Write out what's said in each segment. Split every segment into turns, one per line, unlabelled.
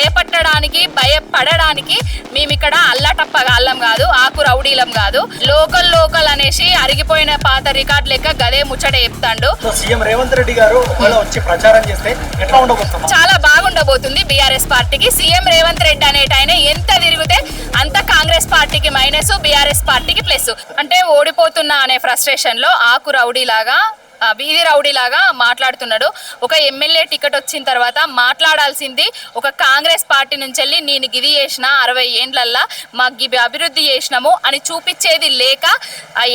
భయపట్టడానికి భయపడడానికి మేము ఇక్కడ అల్లటప్పగాళ్ళం కాదు ఆకు రౌడీలం కాదు. లోకల్ లోకల్ అనేసి అరిగిపోయిన పాత రికార్డ్ లెక్క గదే ముచ్చట చెప్తాండు.
సీఎం రేవంత్ రెడ్డి గారు వచ్చి ప్రచారం చేస్తే ఎట్లా ఉండబోతున్నాం
చాలా బాగుండబోతుంది బీఆర్ఎస్ పార్టీకి. సీఎం రేవంత్ రెడ్డి అనేట ఆయన ఎంత తిరిగితే అంత కాంగ్రెస్ పార్టీకి మైనస్ బీఆర్ఎస్ పార్టీకి ప్లస్. అంటే ఓడిపోతున్నా అనే ఫ్రస్ట్రేషన్లో ఆకు రౌడీ లాగా ఆ, వీధి రౌడీ లాగా మాట్లాడుతున్నాడు. ఒక ఎమ్మెల్యే టికెట్ వచ్చిన తర్వాత మాట్లాడాల్సింది ఒక కాంగ్రెస్ పార్టీ నుంచి వెళ్ళి నేను గిది చేసిన అరవై ఏండ్లల్లా మాకు గివి అభివృద్ధి చేసినాము అని చూపించేది లేక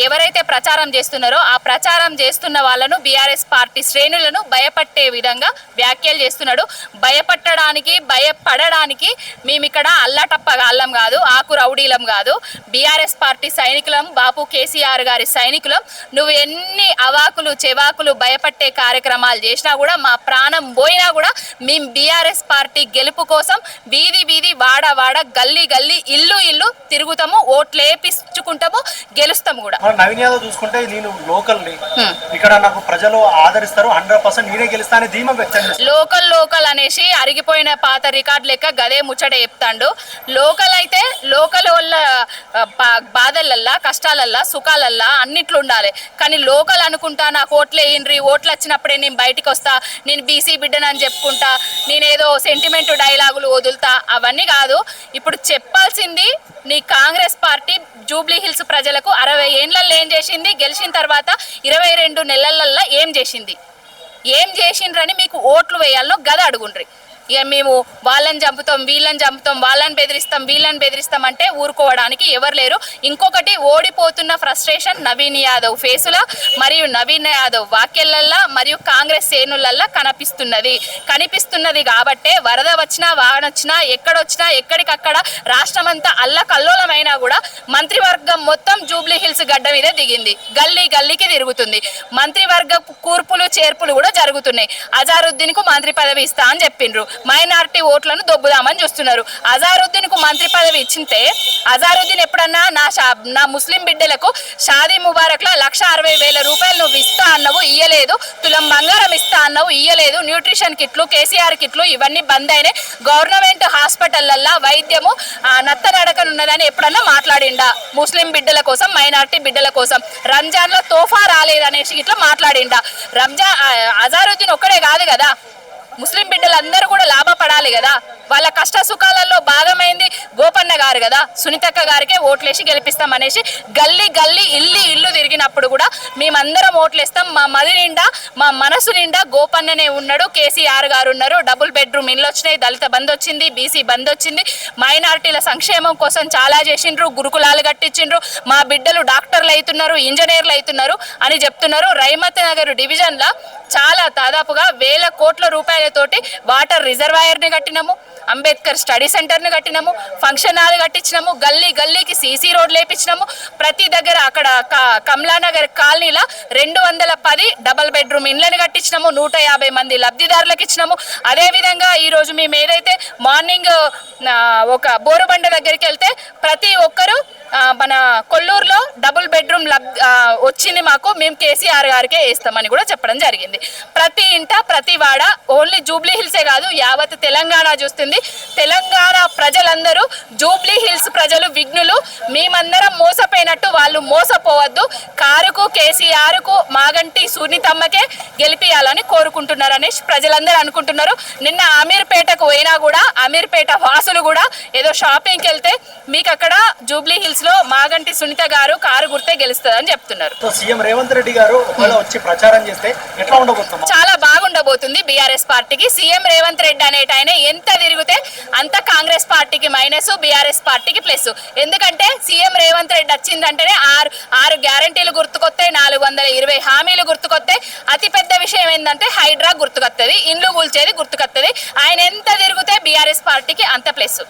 ఎవరైతే ప్రచారం చేస్తున్నారో ఆ ప్రచారం చేస్తున్న వాళ్ళను బీఆర్ఎస్ పార్టీ శ్రేణులను భయపట్టే విధంగా వ్యాఖ్యలు చేస్తున్నాడు. భయపట్టడానికి భయపడడానికి మేము ఇక్కడ అల్లాటప్పగాళ్ళం కాదు ఆకు రౌడీలం కాదు. బీఆర్ఎస్ పార్టీ సైనికులం బాపు కేసీఆర్ గారి సైనికులం. నువ్వు ఎన్ని అవాకులు చెవాకులు భయపట్టే కార్యక్రమాలు చేసినా కూడా మా ప్రాణం పోయినా కూడా మేము బీఆర్ఎస్ పార్టీ గెలుపు కోసం వీధి వీధి వాడ వాడ గల్లీ గల్లీ ఇల్లు ఇల్లు తిరుగుతాము ఓట్లు వేపించుకుంటాము గెలుస్తాము కూడా.
నవీన్ యాదవ్ చూసుకుంటే నేను లోకల్ ఇక్కడ నాకు ప్రజలు ఆదరిస్తారు హండ్రెడ్ పర్సెంట్ నేనే గెలుస్తా అనే ధీమా వ్యక్తం
లోకల్ లోకల్ అనేసి అరిగిపోయిన పాత రికార్డ్ లెక్క గదే ముచ్చట చెప్తాండు. లోకల్ అయితే లోకల్ బా- బాధలల్లా కష్టాలల్లా సుఖాలల్లా అన్నిట్లు ఉండాలి. కానీ లోకల్ అనుకుంటా నాకు ఓట్లు వేయండి ఓట్లు వచ్చినప్పుడే నేను బయటికి వస్తా నేను బీసీ బిడ్డను అని చెప్పుకుంటా నేనేదో సెంటిమెంట్ డైలాగులు వదులుతా అవన్నీ కాదు. ఇప్పుడు చెప్పాల్సింది నీ కాంగ్రెస్ పార్టీ జూబ్లీ హిల్స్ ప్రజలకు అరవై ఏండ్లలో ఏం చేసింది గెలిచిన తర్వాత ఇరవై రెండు నెలలల్లో ఏం చేసింది? ఏం చేసిండ్రని మీకు ఓట్లు వేయాలనో గద అడుగుండ్రి. ఇక మేము వాళ్ళని చంపుతాం వీళ్ళని చంపుతాం వాళ్ళని బెదిరిస్తాం వీళ్ళని బెదిరిస్తాం అంటే ఊరుకోవడానికి ఎవరు లేరు. ఇంకొకటి ఓడిపోతున్న ఫ్రస్ట్రేషన్ నవీన్ యాదవ్ ఫేసుల మరియు నవీన్ యాదవ్ వాక్యలల్లా మరియు కాంగ్రెస్ శ్రేణులల్లా కనిపిస్తున్నది. కనిపిస్తున్నది కాబట్టే వరద వచ్చినా వాన వచ్చినా ఎక్కడొచ్చినా ఎక్కడికక్కడ రాష్ట్రమంతా అల్లకల్లోలమైనా కూడా మంత్రివర్గం మొత్తం జూబ్లీ హిల్స్ గడ్డ మీదే దిగింది. గల్లీ గల్లీకి తిరుగుతుంది. మంత్రివర్గ కూర్పులు చేర్పులు కూడా జరుగుతున్నాయి. అజారుద్దీన్కు మంత్రి పదవి ఇస్తా అని చెప్పిండ్రు. మైనార్టీ ఓట్లను దొబ్బుదామని చూస్తున్నారు. అజారుద్దీన్కు మంత్రి పదవి ఇచ్చింటే అజారుద్దీన్ ఎప్పుడన్నా నా షా నా ముస్లిం బిడ్డలకు షాదీ ముబారక్లో లక్ష అరవై వేల రూపాయలు నువ్వు ఇస్తా అన్నవు ఇయ్యలేదు. తులం బంగారం ఇస్తా అన్నవు ఇయ్యలేదు. న్యూట్రిషన్ కిట్లు కేసీఆర్ కిట్లు ఇవన్నీ బంద్ అయినాయి. గవర్నమెంట్ హాస్పిటల్లల్లా వైద్యము ఆ, నత్తనడకనున్నదని ఎప్పుడన్నా మాట్లాడిండా? ముస్లిం బిడ్డల కోసం మైనార్టీ బిడ్డల కోసం. రంజాన్లో తోఫా రాలేదనేసి ఇట్లా మాట్లాడిండా? రంజాన్ అజారుద్దీన్ ఒక్కడే కాదు కదా? ముస్లిం బిడ్డలందరూ కూడా ఉండాలి కదా? వాళ్ళ కష్ట సుఖాలలో భాగమైంది గోపన్న గారు కదా? సునీతక్క గారికే ఓట్లేసి గెలిపిస్తాం అనేసి గల్లీ గల్లీ ఇల్లు ఇల్లు తిరిగినప్పుడు కూడా మేమందరం ఓట్లేస్తాం. మా మది నిండా మా మనసు నిండా గోపన్ననే ఉన్నాడు. కేసీఆర్ గారు ఉన్నారు. డబుల్ బెడ్రూమ్ ఇల్లు వచ్చినాయి. దళిత బంద్ వచ్చింది. బీసీ బంద్ వచ్చింది. మైనార్టీల సంక్షేమం కోసం చాలా చేసిండ్రు. గురుకులాలు కట్టించిండ్రు. మా బిడ్డలు డాక్టర్లు అవుతున్నారు ఇంజనీర్లు అవుతున్నారు అని చెప్తున్నారు. రైమత్ నగర్ డివిజన్లో చాలా దాదాపుగా వేల కోట్ల రూపాయలతోటి వాటర్ రిజర్వాయర్ని కట్టినాము అంబేద్కర్ స్టడీ సెంటర్ను కట్టినాము ఫంక్షన్ హాల్ కట్టించినాము గల్లీ గల్లీకి సీసీ రోడ్లు లేపించినాము ప్రతి దగ్గర అక్కడ క- కమలానగర్ కాలనీలో రెండు వందల పది డబల్ బెడ్రూమ్ ఇండ్లను కట్టించినాము నూట యాభై మంది లబ్ధిదారులకు ఇచ్చినాము. అదేవిధంగా ఈరోజు మేము ఏదైతే మార్నింగ్ ఒక బోరుబండ దగ్గరికి వెళ్తే ప్రతి ఒక్కరు మన కొల్లూరులో డబుల్ బెడ్రూమ్ లబ్ వచ్చింది మాకు మేము కేసీఆర్ గారికే వేస్తామని కూడా చెప్పడం జరిగింది. ప్రతి ఇంట ప్రతి వాడ ఓన్లీ జూబ్లీ హిల్సే కాదు యావత్ తెలంగాణ చూస్తుంది. తెలంగాణ ప్రజలందరూ జూబ్లీ హిల్స్ ప్రజలు విఘ్నులు. మేమందరం మోసపోయినట్టు వాళ్ళు మోసపోవద్దు. కారుకు కేసీఆర్కు మాగంటి సునీతమ్మకే గెలిపియాలని కోరుకుంటున్నారని ప్రజలందరూ అనుకుంటున్నారు. నిన్న అమీర్పేటకు పోయినా కూడా అమీర్పేట వాసులు కూడా ఏదో షాపింగ్కి వెళ్తే మీకు అక్కడ జూబ్లీ హిల్స్లో మాగంటి సునీత గారు కారు గుర్తే గెలుస్తుందని చెప్తున్నారు.
సో సీఎం రేవంత్ రెడ్డి గారు ఒకవేళ వచ్చి ప్రచారం చేస్తే ఎట్లా ఉండబోతున్నాం
చాలా బాగుండబోతుంది బీఆర్ఎస్ పార్టీకి. సీఎం రేవంత్ రెడ్డి అనేట ఆయన ఎంత తిరిగితే అంత కాంగ్రెస్ పార్టీకి మైనస్ బీఆర్ఎస్ పార్టీకి ప్లస్. ఎందుకంటే సీఎం రేవంత్ రెడ్డి వచ్చిందంటేనే ఆరు ఆరు గ్యారంటీలు గుర్తుకొస్తాయి నాలుగు వందల ఇరవై హామీలు గుర్తుకొస్తాయి. అతి పెద్ద విషయం ఏంటంటే హైడ్రా గుర్తుకొస్తుంది ఇండ్లు కూల్చేది గుర్తుకొస్తుంది ఆయన ఎంత తిరిగితే బీఆర్ఎస్ పార్టీకి అంత ప్లస్.